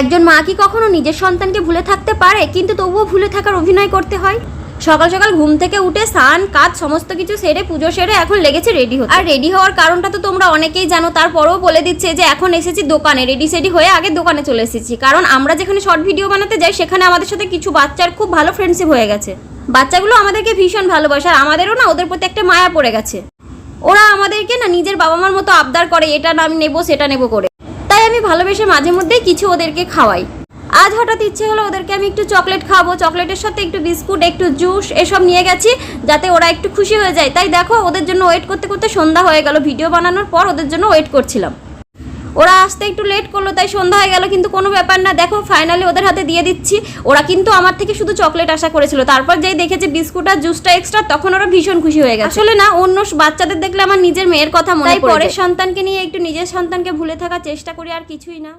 একজন মা কি কখনো নিজের সন্তানকে ভুলে থাকতে পারে? কিন্তু তবুও ভুলে থাকার অভিনয় করতে হয়। সকাল সকাল ঘুম থেকে উঠে স্নান, কাজ, সমস্ত কিছু সেরে, পুজো সেরে এখন লেগেছে রেডি হতে। আর রেডি হওয়ার কারণটা তো তোমরা অনেকেই জানো, তারপরেও বলে দিচ্ছে যে এখন এসেছি দোকানে, রেডি সেডি হয়ে আগে দোকানে চলে এসেছি। কারণ আমরা যেখানে শর্ট ভিডিও বানাতে যাই, সেখানে আমাদের সাথে কিছু বাচ্চার খুব ভালো ফ্রেন্ডশিপ হয়ে গেছে। বাচ্চাগুলো আমাদেরকে ভীষণ ভালোবাসে, আর আমাদেরও না ওদের প্রতি একটা মায়া পড়ে গেছে। ওরা আমাদেরকে না নিজের বাবা মার মতো আবদার করে, এটা না আমি নেব, সেটা নেব করে। তাই আমি ভালোবেসে মাঝে মধ্যেই কিছু ওদেরকে খাওয়াই। আজ হঠাৎ ইচ্ছে হলো ওদেরকে আমি একটু চকলেট খাব, চকলেটের সাথে একটু বিস্কুট, একটু জুস, এসব নিয়ে গেছি, যাতে ওরা একটু খুশি হয়ে যায়। তাই দেখো, ওদের জন্য ওয়েট করতে করতে সন্ধ্যা হয়ে গেল। ভিডিও বানানোর পর ওদের জন্য ওয়েট করছিলাম। ওরা আসতে একটু লেট করল তাই সন্ধ্যা হয়ে গেল কিন্তু কোনো ব্যাপার না। দেখো ফাইনালি ওদের হাতে দিয়ে দিচ্ছি। ওরা কিন্তু আমার থেকে শুধু চকলেট আশা করেছিল। তারপর যেই দেখেছে বিস্কুট আর জুসটা এক্সট্রা তখন ওরা ভীষণ খুশি হয়ে গেছে। আসলে না অন্য বাচ্চাদের দেখলে আমার নিজের মেয়ের কথা মনে পড়ে পরের সন্তানকে নিয়ে একটু নিজের সন্তানকে ভুলে থাকার চেষ্টা করি আর কিছুই না।